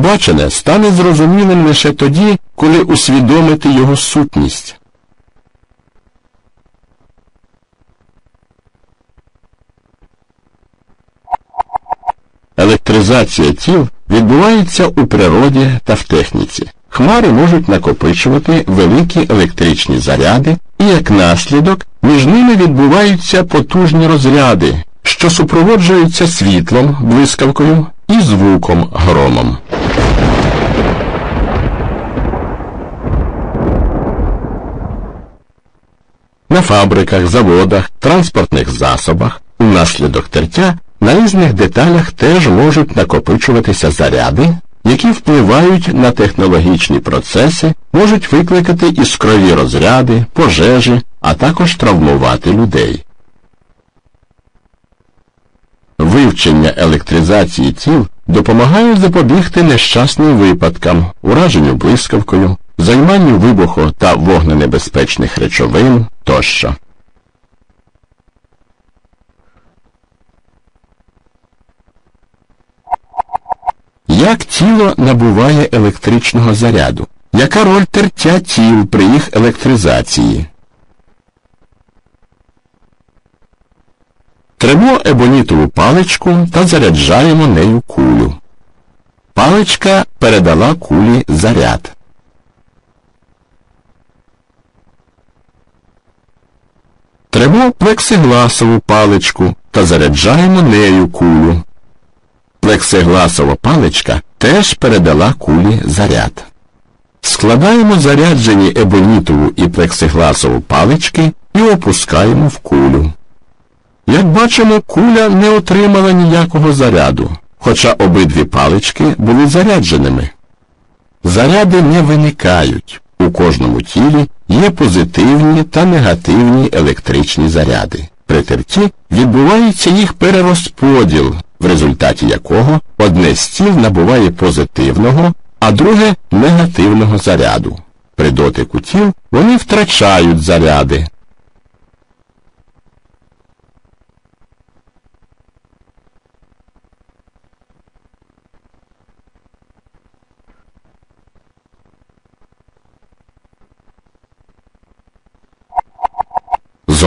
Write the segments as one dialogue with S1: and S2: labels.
S1: Побачене стане зрозумілим лише тоді, коли усвідомити його сутність. Електризація тіл відбувається у природі та в техніці. Хмари можуть накопичувати великі електричні заряди, і як наслідок між ними відбуваються потужні розряди, що супроводжуються світлом, блискавкою і звуком громом. На фабриках, заводах, транспортних засобах унаслідок тертя на різних деталях теж можуть накопичуватися заряди, які впливають на технологічні процеси, можуть викликати іскрові розряди, пожежі, а також травмувати людей. Вивчення електризації тіл допомагає запобігти нещасним випадкам, ураженню блискавкою, займанню вибуху та вогненебезпечних речовин тощо. Як тіло набуває електричного заряду? Яка роль тертя тіл при їх електризації? Тремо ебонітову паличку та заряджаємо нею кулю. Паличка передала кулі заряд. Тремо плексигласову паличку та заряджаємо нею кулю. Плексигласова паличка теж передала кулі заряд. Складаємо заряджені ебонітову і плексигласову палички і опускаємо в кулю. Як бачимо, куля не отримала ніякого заряду, хоча обидві палички були зарядженими. Заряди не виникають. У кожному тілі є позитивні та негативні електричні заряди. При терті відбувається їх перерозподіл, в результаті якого одне з тіл набуває позитивного, а друге негативного заряду. При дотику тіл вони втрачають заряди.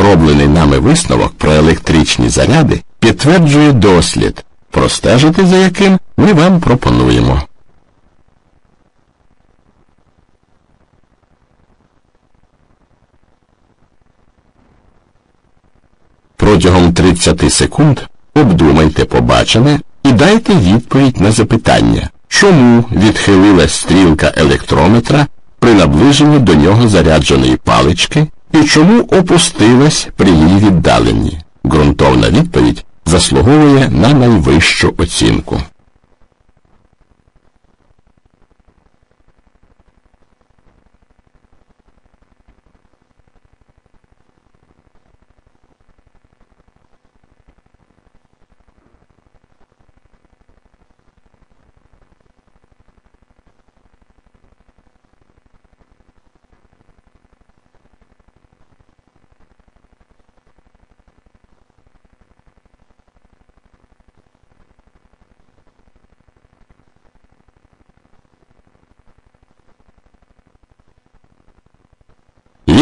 S1: Зроблений нами висновок про електричні заряди підтверджує дослід, простежити за яким ми вам пропонуємо. Протягом 30 секунд обдумайте побачене і дайте відповідь на запитання, чому відхилилась стрілка електрометра при наближенні до нього зарядженої палички і чому опустилась при її віддаленні. Ґрунтовна відповідь заслуговує на найвищу оцінку.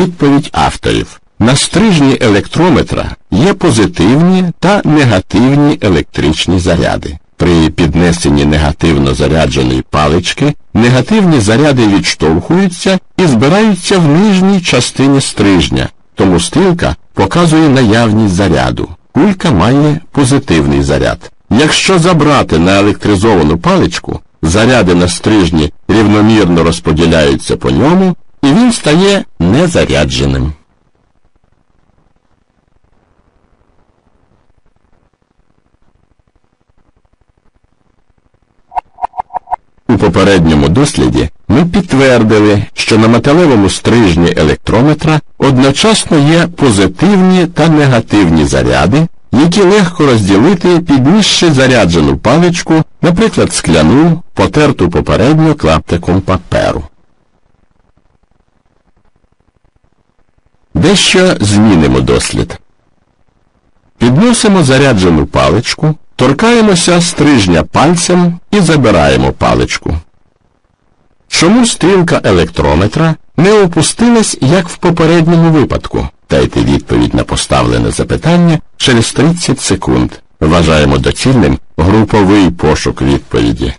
S1: Відповідь авторів. На стрижні електрометра є позитивні та негативні електричні заряди. При піднесенні негативно зарядженої палички негативні заряди відштовхуються і збираються в нижній частині стрижня, тому стрілка показує наявність заряду. Кулька має позитивний заряд. Якщо забрати на електризовану паличку, заряди на стрижні рівномірно розподіляються по ньому, він стає незарядженим. У попередньому досліді ми підтвердили, що на металевому стрижні електрометра одночасно є позитивні та негативні заряди, які легко розділити піднісши заряджену паличку, наприклад, скляну, потерту попередньо клаптиком паперу. Дещо змінимо дослід. Підносимо заряджену паличку торкаємося стрижня пальцем і забираємо паличку. Чому стрілка електрометра не опустилась, як в попередньому випадку? Дайте відповідь на поставлене запитання через 30 секунд. Вважаємо доцільним груповий пошук відповіді.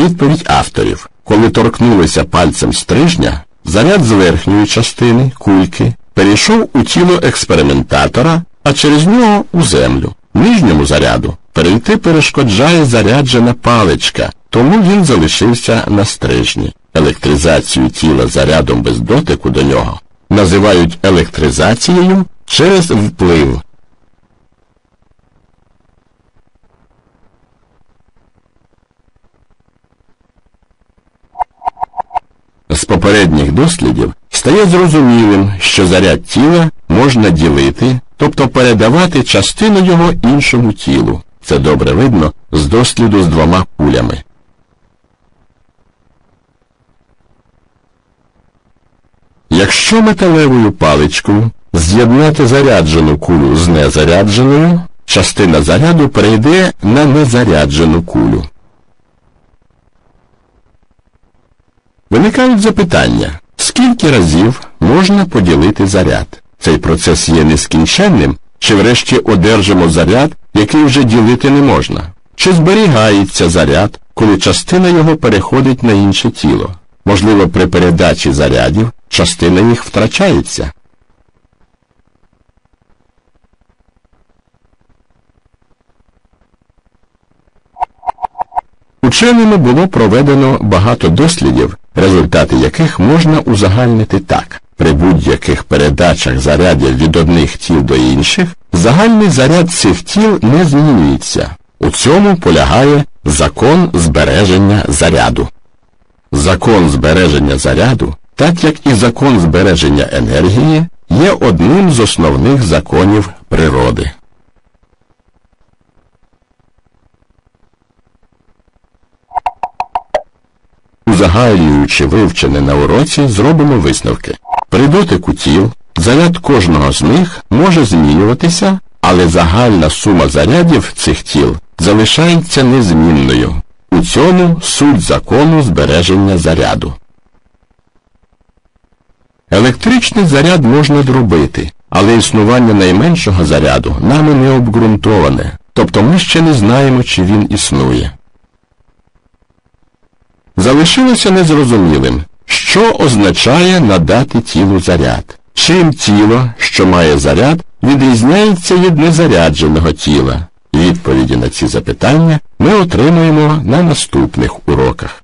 S1: Відповідь авторів. Коли торкнулися пальцем стрижня, заряд з верхньої частини кульки перейшов у тіло експериментатора, а через нього у землю. Нижньому заряду перейти перешкоджає заряджена паличка, тому він залишився на стрижні. Електризацію тіла зарядом без дотику до нього називають електризацією через вплив. З попередніх дослідів стає зрозумілим, що заряд тіла можна ділити, тобто передавати частину його іншому тілу. Це добре видно з досліду з двома кулями. Якщо металевою паличкою з'єднати заряджену кулю з незарядженою, частина заряду перейде на незаряджену кулю. Виникають запитання, скільки разів можна поділити заряд? Цей процес є нескінченним, чи врешті одержимо заряд, який вже ділити не можна? Чи зберігається заряд, коли частина його переходить на інше тіло? Можливо, при передачі зарядів частина їх втрачається. Ученими було проведено багато дослідів, результати яких можна узагальнити так. При будь-яких передачах зарядів від одних тіл до інших, загальний заряд цих тіл не змінюється. У цьому полягає закон збереження заряду. Закон збереження заряду, так як і закон збереження енергії, є одним з основних законів природи. Узагальнюючи вивчене на уроці, зробимо висновки. При дотику тіл заряд кожного з них може змінюватися, але загальна сума зарядів цих тіл залишається незмінною. У цьому суть закону збереження заряду. Електричний заряд можна дробити, але існування найменшого заряду нами не обґрунтоване, тобто ми ще не знаємо, чи він існує. Залишилося незрозумілим, що означає надати тілу заряд. Чим тіло, що має заряд, відрізняється від незарядженого тіла? Відповіді на ці запитання ми отримаємо на наступних уроках.